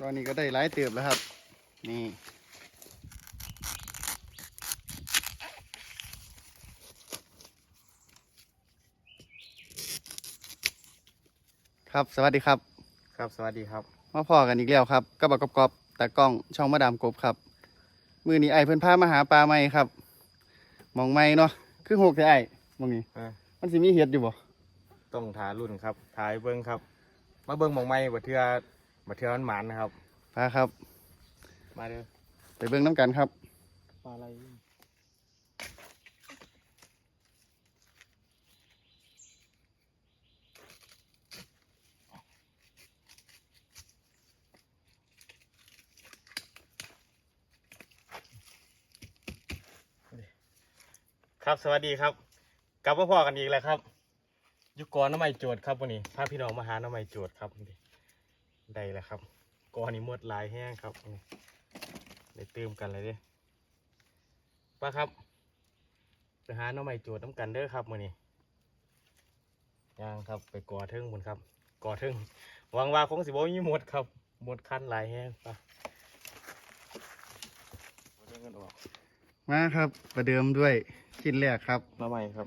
ตอนนี้ก็ได้หลายเติบแล้วครับ นี่ครับสวัสดีครับ ครับสวัสดีครับ มาพอกันอีกแล้วครับกับบักกอบตากล้องช่องมาดามกบครับ มือนี้ไอายเพิ่นพามาหาปลาใหม่ครับหมองใหม่เนาะคือหกแต่ไอายหมองนี้อ่ามันสิมีเห็ดอยู่บ่ต้องทารุ่นครับทายเบิ้งครับ มาเบิ้งหมองไม้บัเทือ บัเทือมันหมานนะครับพาครับ มาเด้อไปเบิ่งน้ำกันครับปลาอะไรครับสวัสดีครับ กลับมาพ่อกันอีกแล้วครับอยุกรน้ำไม้โจทย์ครับวันนี้พาพี่น้องมาหาน้ำไม้โจทย์ครับนี่ ได้แล้วครับกอนี้หมดหลายแห้งครับนี่ได้เติมกันเลยเด้ป้าครับไปหาน้ำไม้โจทย์น้ำกันเด้อครับวันนี้ย่างครับไปกอเทิงบนครับกอเทิงหวังว่าคงสิบ่มีหมดครับหมดคันหลายแห้งไป่ะเรื่องกันออกมาครับประเดิมด้วยชิ้นแรกครับน้ำไม้ครับ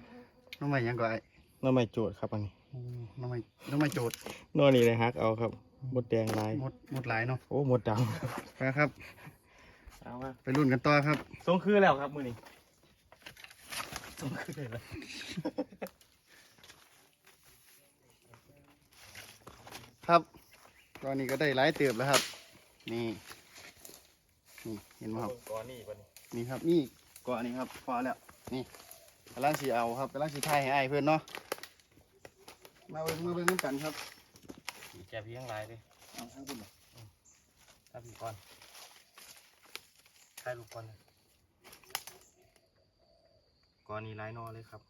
น้องใหม่ยังก็ไอ้น้ำไม้โจทย์ครับอันนี้โอ้น้องใหม่น้องใหม่โจทย์นอนนี่เลยฮักเอาครับ หมดแดงลาย หมดหมดหลายเนาะโอ้หมดดมาครับำเอาว่าไปรุ่นกันต่อครับส่งคือแล้วครับมือนี้ส่งคือแล้วครับ ตอนนี้ก็ได้หลายเติบแล้วครับ นี่นี่เห็นไหมครับ ก่อนนี่บัดนี้นี่ครับนี่เกาะนี่ครับพอแล้วนี่กำลังสีเอาครับกำลังสีไทยให้ไอ้ายเพื่อนเนาะมาเบิ่งมาเบิ่งน้ำกันครับ แกพี่ยังลายเลยเอาทั้งคุณเลยถ้าพี่ก่อนใช่ลูกก่อนนะก่อนนี้ลายนอเลยครับ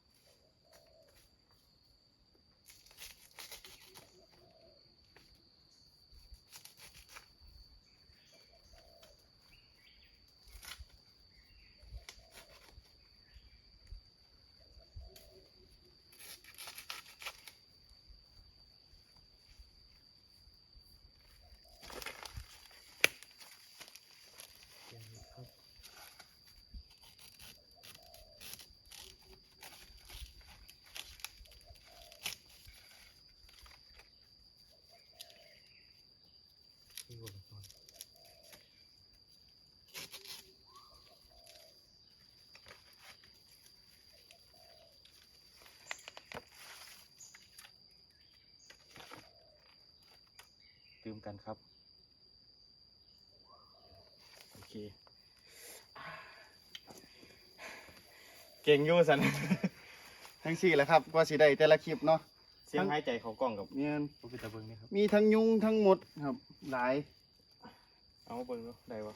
ตื่มกันครับ โอเค เก่งอยู่สัน ทั้งสี่แหละครับก็สีได้แต่ละคลิปเนาะเสียงหายใจเขากล้องกับเนี่ยโอเคแต่เบิ้งนี่ครับ มีทั้งยุงทั้งหมดครับ หลาย เอามาเบิ้งเนาะได้ปะ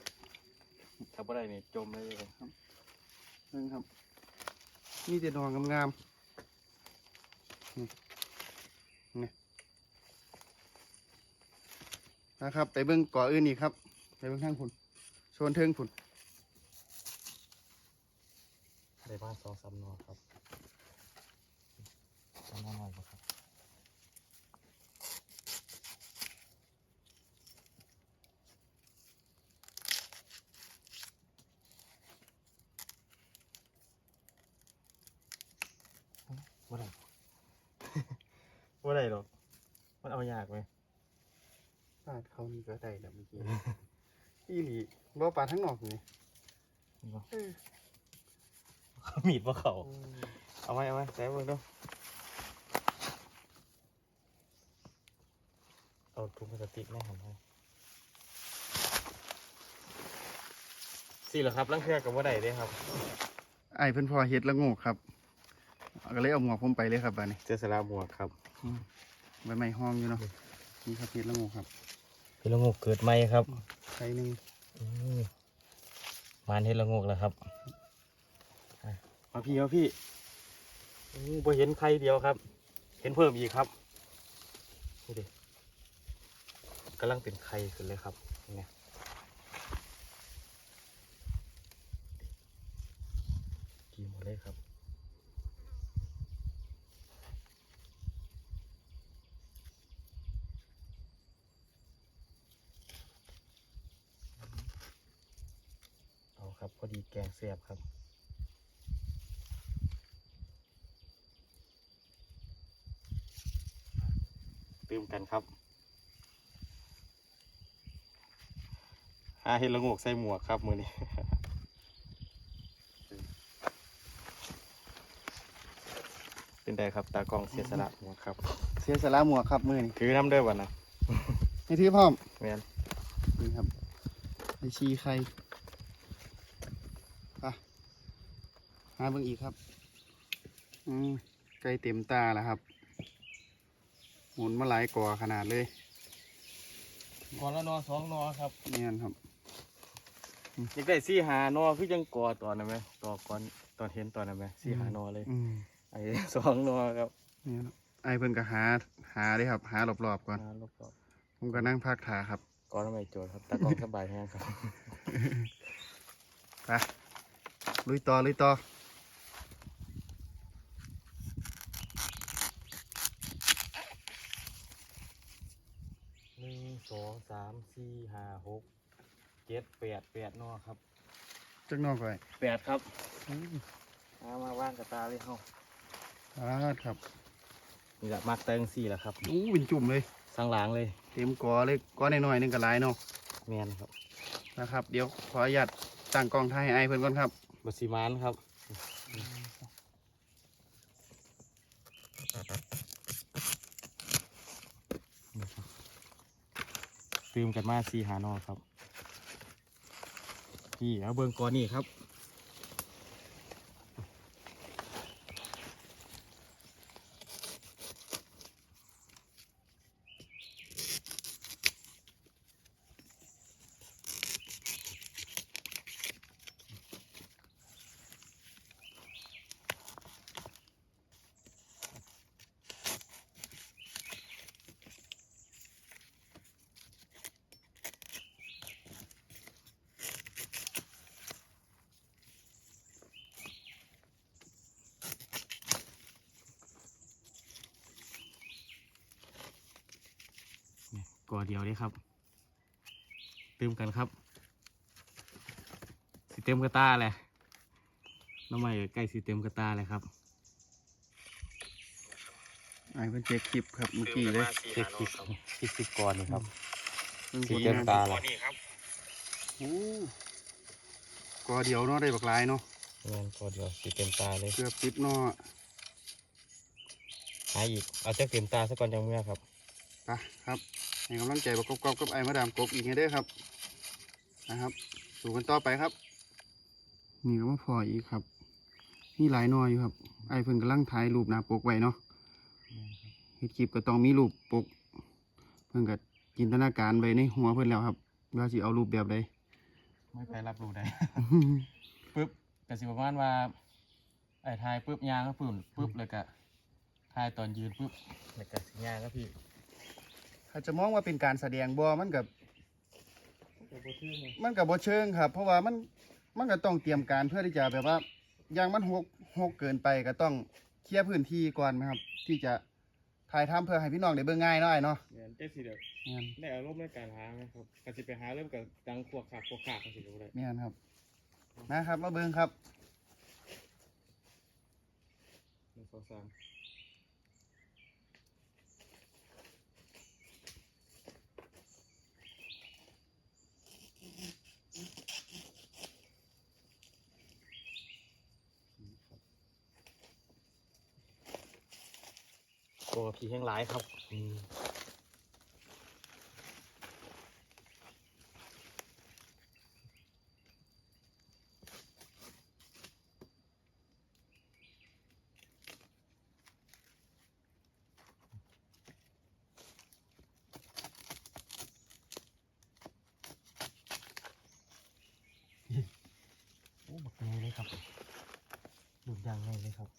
ถ้าบ่ได้นี่จมเลยเลยเบิ่งครับมีแต่ดอกงามๆนี่นี่ นะครับ ไปเบิ่งเกาะอื่นอีกครับ ไปเบิ่งข้างคุณโซนเทิงคุณได้บ้านสองสามนอครับสามนอหน่อยบ่ครับบ่ได้บ่ได้หรอกมันเอายากไหมปาดเขานี่ก็ได้แล้วเมื่อกี้ อีหลีบ่ปาทั้งนอกนี่บ่เขามีดบ่เขาเอาไว้เอาไว้ใส่เบิ่งดูเอาถุงพลาสติกแม่ผมให้สี่เหรอครับลังเทือกับว่าใดเด้ครับไอ้ายเพิ่นพอเฮ็ดละโงกครับก็เลยเอาหมวกผมไปเลยครับบัดนี้เจอสลาบวกครับใบไม้ห้องอยู่เนาะนี่ครับเฮ็ดละโงกครับ เห็ดละโงกเกิดใหม่ครับใส่หนึ่งอืมมานเห็ดละโงกแล้วครับอะมาพี่มาพี่อู้บ่เห็นใครเดียวครับ เห็นเพิ่มอีกครับนี่ดิกำลังเป็นไข่ขึ้นเลยครับเนี่ยกินหมดเลยครับครับ พอดีแกงแสบครับ ตื่ม กันครับหาเห็ดละโงกใส่หมวกครับมือนี้เป็นไดครับตากล้องเสียสละหมวกครับ เสียสละหมวกครับมือนี่ถือน้ำเด้อวันนะให้ถือพร้อมแม่นนี่ครับไอชีไข่ไปหาเบิ่งอีกครับ อืมไก่เต็มตาแล้วครับห มุนมาหลายก่อขนาดเลยก่อนละนอสองนอครับนี่นครับอยากได้สี่หานอคือยังกอตอนนั้นไหมต่อก่อนตอนเห็นตอนนั้นไหมสี่หานอเลยอืมไอ้สองนอครับนี่ครับไอเพิ่นก็หาหาเลยครับ หารอบๆก่อนหารอบผมก็นั่งพักขาครับๆก่อนทำไมโจทย์ครับตากล้องสบายแห้งครับไปลุยต่อลุยต่อ หนึ่ง สองสามสี่ห้าหกเจ็ดแปดแปดนอครับจักนอกไปแปดครับอืมเอามาว่างกับตาเลยเฮาอ่าครับนี่แหละมักเติงสี่แหละครับอู้เป็นจุ่มเลย สังหลังเลยเต็มกอเลยก้อนน้อยๆหนึงก็หลายเนาะแมนครับนะครับ เดี๋ยวขออนุญาตตั้งกล้องถ่ายให้ไอเพิ่นก่อนครับบสีมานครับนี่ครับ ตื่มกันมาสีหานอครับนี่เอาเบิ่งก่อนนี่ครับ นี่ ก่อเดียวเลยครับ เติมกันครับสิเต็มกระตาเลยน้ำใหม่ใกล้สิเต็มกระตาเลยครับไอเพิ่นเช็คคลิปครับเมื่อกี้เลยเช็คคลิปคลิปสิบก่อนนี่ครับเพิ่งสิผลเต็มงานตาเลยโอ้กอเดียวเนาะได้บักหลายเนาะงานก่อเดียวสิเต็มตาเลยเกือบสิบเนาะหาอีกเอาจากเต็มตาซะก่อนจังเมื่อครับไปครับ ให้กำลังใจประกอบกับไอมาดามกบอีกไงเด้อครับ นะครับสู่กันต่อไปครับ นี่ก็มาพออีกครับมีหลายหน้อยอยู่ครับ ไอเพิ่นกำลังถ่ายรูปหน้าปกไว้เนาะเฮ็ดคลิปก็ต้องมีรูปปก เพิ่นก็จินตนาการไว้ในหัวเพิ่นแล้วครับว่าสิเอารูปแบบใดไม่ไปรับรู้ได้ ปึ๊บก็สิประมาณว่า ไอ้ทายปึ๊บยางก็ปึ๊บปึ๊บแล้วก็ทายตอนยืนปึ๊บแล้วก็สิยางก็พี่ ถ้าจะมองว่าเป็นการแสดงบ่มันกับมันกับบ่เชิงครับ เพราะว่ามันมันก็ต้องเตรียมการเพื่อที่จะแบบว่าอย่างมันหกหกเกินไปก็ต้องเคลียร์พื้นที่ก่อนนะครับ ที่จะถ่ายทำเพื่อให้พี่น้องได้เบิ่งง่ายหน่อยเนาะเนี่ยเจ๊สิเดี๋ยวแม่นได้อารมณ์ในการหาไหมครับก็สิไปหาเริ่มกับดังขวกขากขวกขากก็สิรู้เลยแม่นครับนะครับมาเบิ่งครับหนึ่งสองสาม โอ้ผีแห้งหลายครับโอ้บักนี้เลยครับดูดยางไงเลยครับ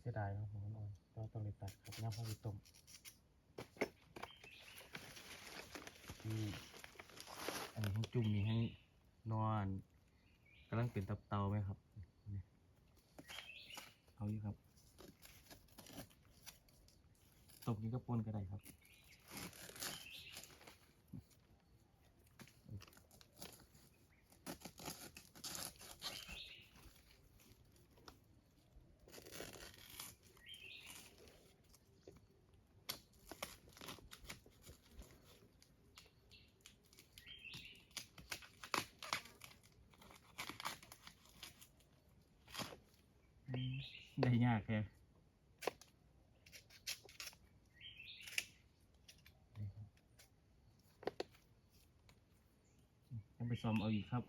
เสียดายครับผมอ่อนเราต้องเลยตัดครับ น้ำข้าวต้มนี่อันนี้ของจุ่มนี่ให้นอนกำลังเป็นตับเตาไหมครับ เอาอยู่ครับตบนี้ก็ปนก็ได้ครับ ได้ยากแค่ต้องไปซ้อมเอาอีกครับ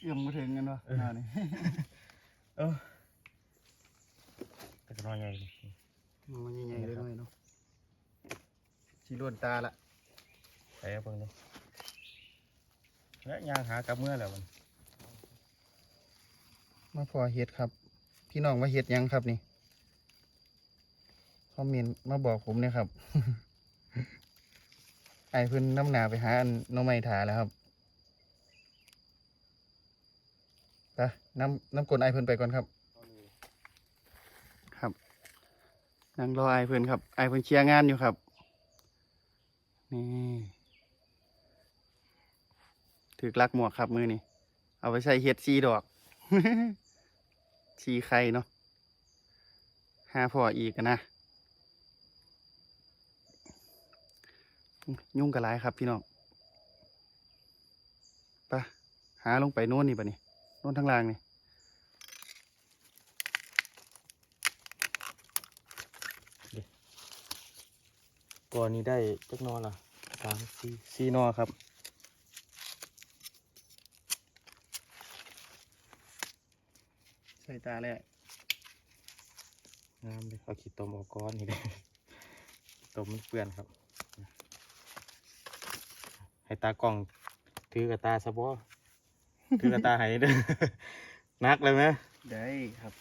เอื้อมมาถึงกันวะหน้านี่เออแต่ก็นอนไงมันใหญ่ๆเลยหน่อยเนาะ สีล้วนตาละไปเอาเบิ่งดูและยางหากับเมื่อแล้วมันมาพอเฮ็ดครับ พี่น้องว่าเฮ็ดหยังครับนี่คอมเมนต์มาบอกผมเนี่ยครับ ไอเพิ่นน้ำหนาไปหาอันหน้องไม้ถาแล้วครับไปน้ำน้ำกลไอเพิ่นไปก่อนครับครับนั่งรอไอเพิ่นครับ ไอเพิ่นเคลียร์งานอยู่ครับ นี่ถือกลักหมวกครับมือนี่เอาไปใส่เฮ็ดซีดอกชีไข่เนาะห้าพออีกนะยุ่งกับไรครับพี่น้องไปะหาลงไปโน่นนี่ปะนี่โน่นทางล่างนี่ก่อนนี้ได้จักนอนละ สามสี่สี่นอครับใส่ตาเลยอะงามเลยเอาขี้ตมออกก้อนนี่เลยตมมันเปื้อนครับ ให้ตากล้องถือกับตาซะบ่ถือกับตาให้เด้อนักเลยไหมได้ครับ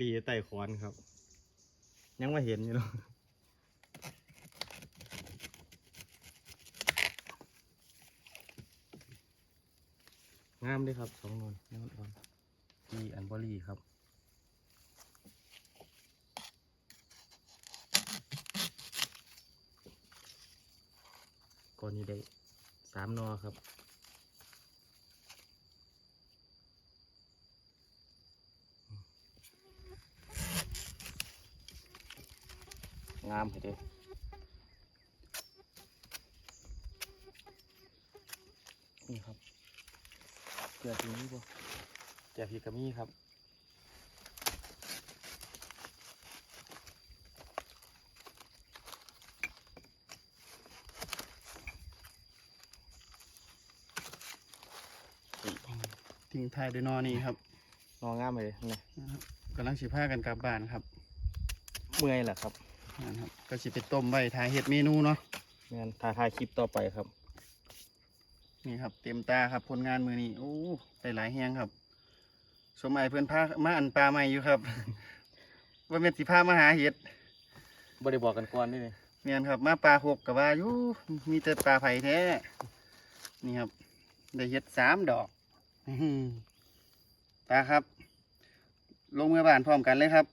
ลีไต่ขอนครับ ยังไมาเห็นอยู่เนาะงามเลยครับสองนนยังอ่อนที่อันบอรี่ครับก่อนนี้ได้สามนอครับ งามให้เด้นี่ครับเกลือทีนี้บ่แกะพีกามี่ครับทิ้งท้ายด้วยนอนี่ครับนองามเลยนี่นะครับกำลังสิพากันกลับบ้านครับ เมื่อยแหละครับ นะครับก็สิไปต้มไว้ทายเฮ็ดเมนูเนาะงานถ่ายถ่ายคลิปต่อไปครับ นี่ครับ เต็มตาครับผลงานมือนี้โอ้ได้หลายแฮงครับ สมัยเพื่อนพามาอันปลาใหม่อยู่ครับ ว่าเม็นสิพามาหาเห็ดบ่ได้บอกกันก่อนนี่เลยเมียนครับ มาปลาหกกับว่าอยู่มีแต่ปลาไผ่แท้ นี่ครับ ได้เห็ดสามดอกอื้อหือปลาครับ ลงมือบ้านพร้อมกันเลยครับ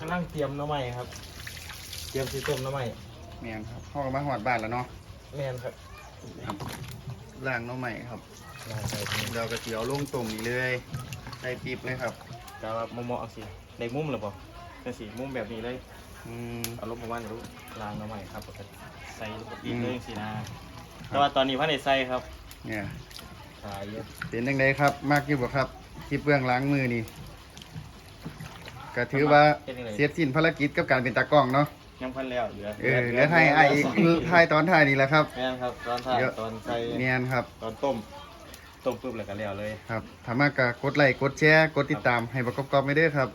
กำลังเตรียมหน้ำใหม่ครับ เตรียมสีต้มหน้ำใหม่เมียนครับพ่อก็มาหอดบ้านแล้วเนาะแม่นครับครับล่างหน้องใหม่ครับลาไปทีเราก็เสียวลงตุ่มนี่เลยใส่ปี๊บเลยครับแต่ว่ามุมมองเอาสิได้มุมหรือเปล่าเป็นสีมุมแบบนี้เลยอืม เอาลงมาว่านรู้ล้างหน้ำใหม่ครับแล้วก็ใส่ลูกดินอืมเลยสินะแต่ว่าตอนนี้พันในใส่ครับเนี่ยขายเยอะเป็นยังไงครับ มากอยู่บ่ครับคลิปเบื้องหล้างมือนี่ ก็ถือว่าเป็นยังไง เสร็จสิ้นภารกิจกับการเป็นตากล้องเนาะยังพันแล้วเหลือเออเหลือไทยไออีกไทยตอนถ่ายนี่แหละครับแม่นครับตอนถ่ายเดี๋ยวตอนใส่เนียนครับตอนต้มต้มปุ๊บแล้วก็แล้วเลย ครับถ้ามากก็กดไลค์กดแชร์กดติดตามให้ประกอบกอบไม่ได้อครับ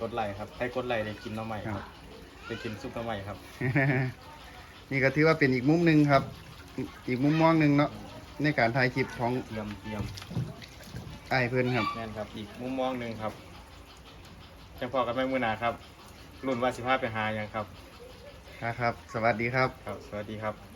กดไลค์ครับให้กดไลค์ได้กินหน้ำใหม่คครัรับ บได้กินซุปหน้ำใหม่ครับ นี่ก็ถือว่าเป็นอีกมุมหนึ่งครับ อีกมุมมองหนึ่งเนาะในการถ่ายคลิปของเตรียมเตรียมไอ้ายเพื่อนครับ แม่นครับ อีกมุมมองหนึ่งครับ จังพอกันไม่มือหนาครับ รุ่นว่าสิบห้าไปหายังครับครับ สวัสดีครับ ครับ สวัสดีครับ